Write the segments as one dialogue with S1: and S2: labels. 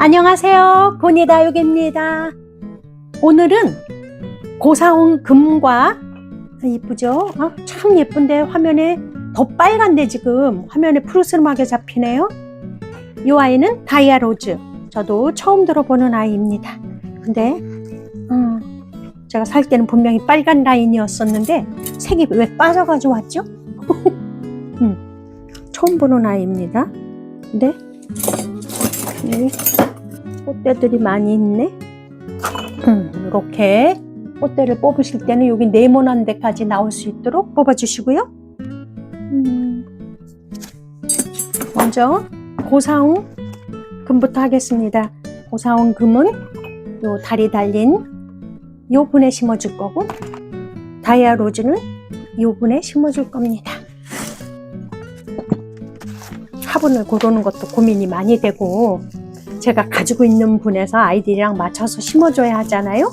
S1: 안녕하세요. 고니다육입니다. 오늘은 고사온 금과 이쁘죠? 아, 참 예쁜데 화면에 더 빨간데 지금 화면에 푸르스름하게 잡히네요. 이 아이는 다이아 로즈. 저도 처음 들어보는 아이입니다. 근데 음, 제가 살 때는 분명히 빨간 라인이었었는데 색이 왜 빠져가지고 왔죠? 음, 처음 보는 아이입니다. 근데 이 꽃대들이 많이 있네. 음, 이렇게 꽃대를 뽑으실 때는 여기 네모난 데까지 나올 수 있도록 뽑아주시고요. 음, 먼저 고사홍 금부터 하겠습니다. 고사홍 금은 요 다리 달린 요 분에 심어줄 거고 다이아 로즈는 요 분에 심어줄 겁니다. 화분을 고르는 것도 고민이 많이 되고 제가 가지고 있는 분에서 아이들이랑 맞춰서 심어줘야 하잖아요.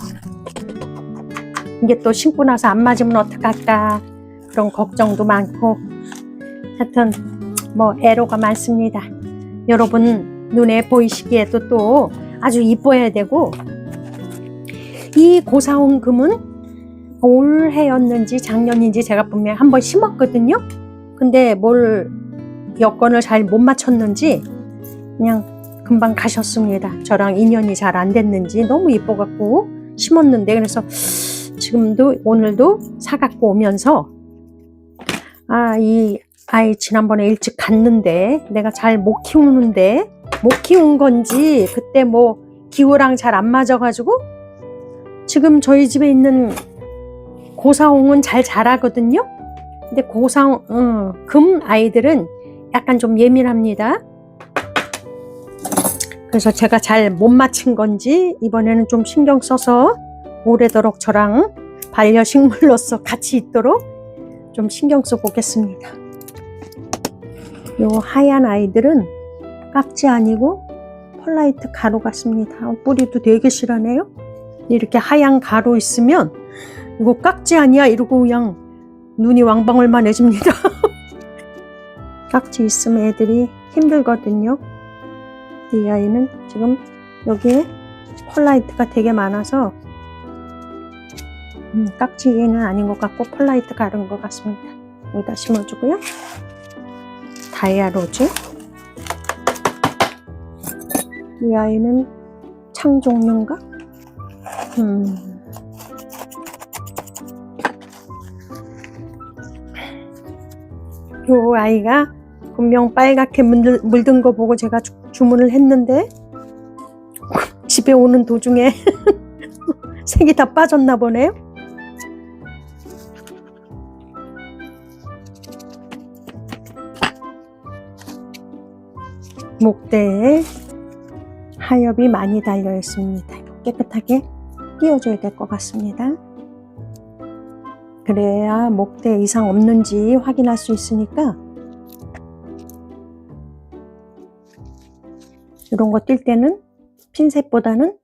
S1: 이게 또 심고 나서 안 맞으면 어떡할까 그런 걱정도 많고 하여튼 뭐 애로가 많습니다. 여러분 눈에 보이시기에도 또 아주 이뻐야 되고 이 고사온 금은 올해였는지 작년인지 제가 분명히 한번 심었거든요. 근데 뭘 여건을 잘 못 맞췄는지 그냥 금방 가셨습니다. 저랑 인연이 잘 안 됐는지 너무 이뻐갖고 심었는데 그래서 지금도 오늘도 사갖고 오면서 아 이 아이 지난번에 일찍 갔는데 내가 잘 못 키우는데 못 키운 건지 그때 뭐 기후랑 잘 안 맞아가지고 지금 저희 집에 있는 고사홍은 잘 자라거든요. 근데 고사홍 어, 금 아이들은 약간 좀 예민합니다. 그래서 제가 잘 못 맞힌 건지 이번에는 좀 신경 써서 오래도록 저랑 반려식물로서 같이 있도록 좀 신경 쓰고 오겠습니다. 요 하얀 아이들은 깍지 아니고 펄라이트 가루 같습니다. 뿌리도 되게 실하네요. 이렇게 하얀 가루 있으면 이거 깍지 아니야 이러고 그냥 눈이 왕방울만 해집니다. 깍지 있으면 애들이 힘들거든요. 이 아이는 지금 여기에 펄라이트가 되게 많아서 음, 깍지는 아닌 것 같고 펄라이트 가른 것 같습니다. 여기다 심어주고요. 다이아 로즈 이 아이는 창종류인가? 음. 요 아이가 분명 빨갛게 물든 거 보고 제가 주, 주문을 했는데 집에 오는 도중에 색이 다 빠졌나 보네요. 목대에 하엽이 많이 달려 있습니다. 깨끗하게 띄워줘야 될 것 같습니다. 그래야 목대 이상 없는지 확인할 수 있으니까 이런 거 뛸 때는 핀셋보다는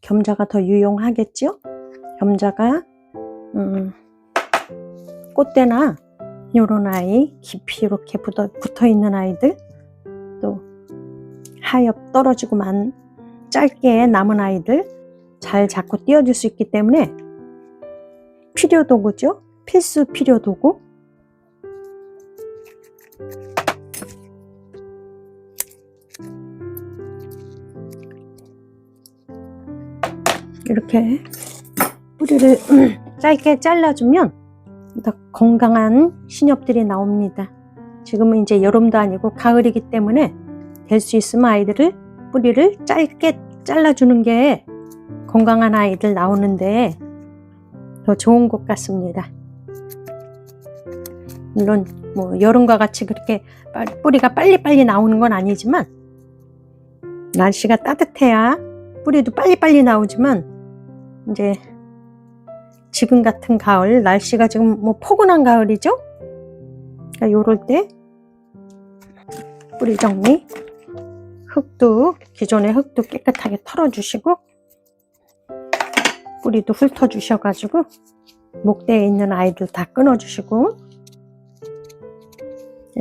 S1: 겸자가 더 유용하겠죠? 겸자가 음, 꽃대나 요런 아이 깊이 이렇게 붙어, 붙어 있는 아이들 또 하엽 떨어지고만 짧게 남은 아이들 잘 잡고 띄워줄 수 있기 때문에 필요 도구죠. 필수 필요 도구. 이렇게 뿌리를 짧게 잘라주면 더 건강한 신엽들이 나옵니다. 지금은 이제 여름도 아니고 가을이기 때문에 될 수 있으면 아이들을 뿌리를 짧게 잘라주는 게 건강한 아이들 나오는데 더 좋은 것 같습니다. 물론 뭐 여름과 같이 그렇게 뿌리가 빨리빨리 나오는 건 아니지만 날씨가 따뜻해야 뿌리도 빨리빨리 나오지만 이제 지금 같은 가을 날씨가 지금 뭐 포근한 가을이죠? 그러니까 요럴 때 뿌리 정리 흙도 기존의 흙도 깨끗하게 털어주시고 뿌리도 훑어 주셔가지고 목대에 있는 아이들 다 끊어 주시고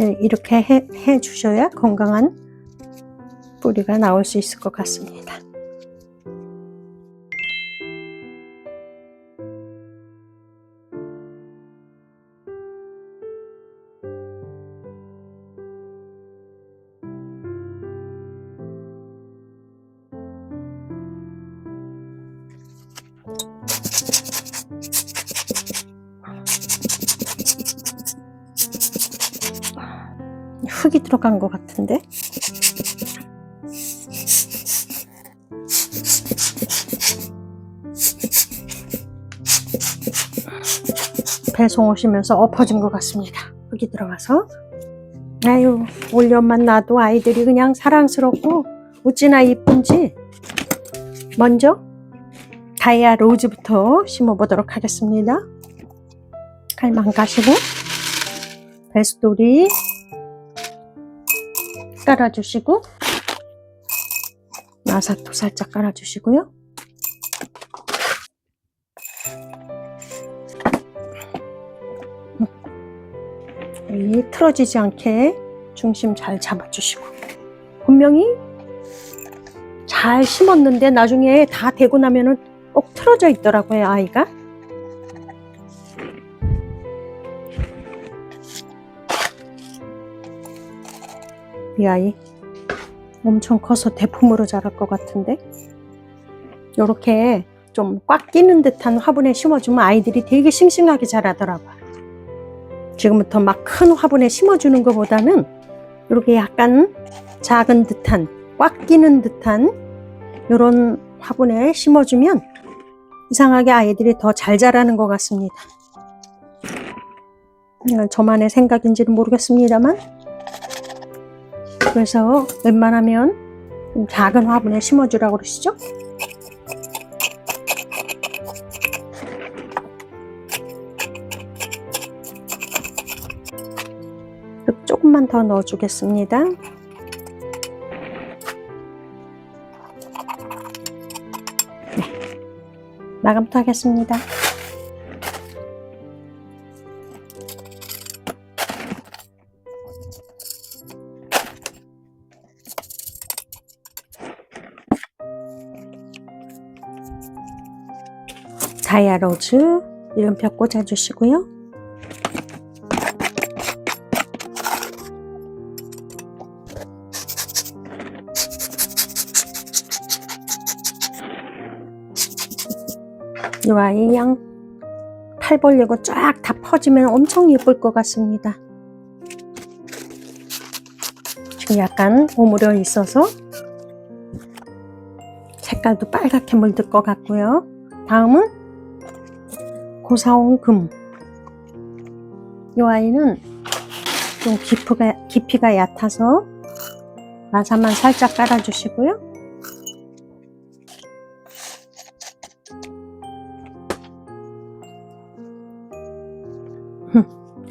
S1: 예, 이렇게 해, 해 주셔야 건강한 뿌리가 나올 수 있을 것 같습니다. 흙이 들어간 것 같은데? 배송 오시면서 엎어진 것 같습니다. 흙이 들어가서. 아유, 올려만 놔도 아이들이 그냥 사랑스럽고 어찌나 이쁜지. 먼저 다이아 로즈부터 심어보도록 하겠습니다. 칼만 가시고 베스돌이 깔아주시고 마사토 살짝 깔아주시고요. 이 틀어지지 않게 중심 잘 잡아주시고 분명히 잘 심었는데 나중에 다 되고 나면은 꼭 틀어져 있더라고요 아이가 이 아이 엄청 커서 대품으로 자랄 것 같은데? 이렇게 좀 꽉 끼는 듯한 화분에 심어주면 아이들이 되게 싱싱하게 자라더라고요 지금부터 막 큰 화분에 심어주는 것보다는 이렇게 약간 작은 듯한 꽉 끼는 듯한 이런 화분에 심어주면 이상하게 아이들이 더 잘 자라는 것 같습니다. 이건 저만의 생각인지는 모르겠습니다만 그래서 웬만하면 좀 작은 화분에 심어주라고 그러시죠? 조금만 더 넣어주겠습니다. 네, 마감부터 하겠습니다. 다이아 로즈 이름표 꽂아주시고요. 이 아이 양 팔 벌리고 쫙 다 퍼지면 엄청 예쁠 것 같습니다. 지금 약간 오므려 있어서 색깔도 빨갛게 물들 것 같고요. 다음은 고사온 금. 이 아이는 좀 깊이가, 깊이가 얕아서 마사만 살짝 깔아주시고요.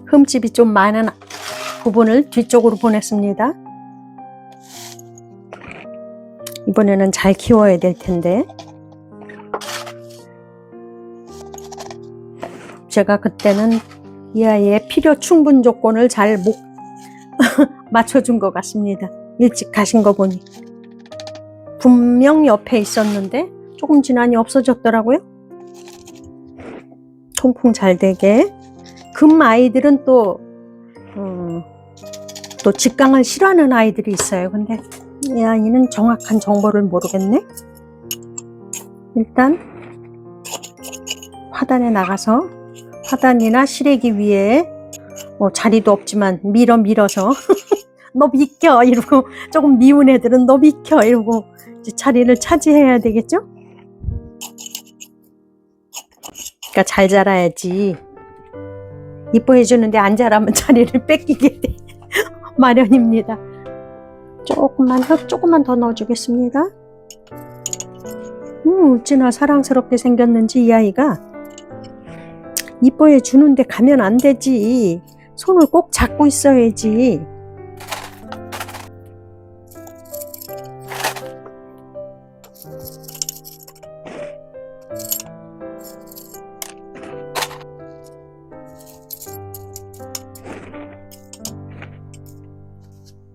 S1: 흠집이 좀 많은 부분을 뒤쪽으로 보냈습니다. 이번에는 잘 키워야 될 텐데 제가 그때는 이 아이의 필요 충분 조건을 잘 못 맞춰준 것 같습니다. 일찍 가신 거 보니 분명 옆에 있었는데 조금 지나니 없어졌더라고요. 통풍 잘 되게 금 아이들은 또, 음, 또 직강을 싫어하는 아이들이 있어요. 근데 이 아이는 정확한 정보를 모르겠네. 일단 화단에 나가서 화단이나 시래기 위에 뭐 자리도 없지만 밀어 밀어서 너 비켜 이러고 조금 미운 애들은 너 비켜 이러고 자리를 차지해야 되겠죠? 그러니까 잘 자라야지 이뻐해 주는데 안 자라면 자리를 뺏기게 돼 마련입니다. 조금만 흙 조금만 더 넣어주겠습니다. 음, 어찌나 사랑스럽게 생겼는지 이 아이가 이뻐해 주는데 가면 안 되지. 손을 꼭 잡고 있어야지.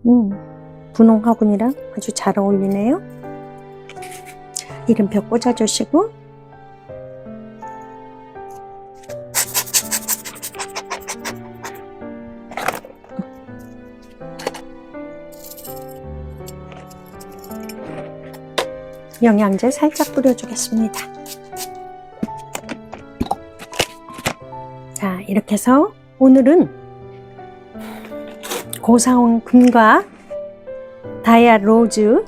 S1: 음, 분홍 화분이랑 아주 잘 어울리네요. 자, 이름표 꽂아주시고 영양제 살짝 뿌려주겠습니다. 자, 이렇게 해서 오늘은 고사원 금과 다이아 로즈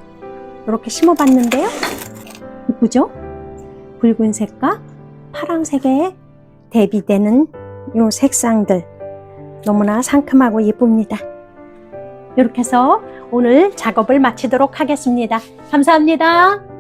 S1: 이렇게 심어봤는데요. 이쁘죠? 붉은색과 파란색에 대비되는 요 색상들 너무나 상큼하고 예쁩니다. 이렇게 해서 오늘 작업을 마치도록 하겠습니다. 감사합니다.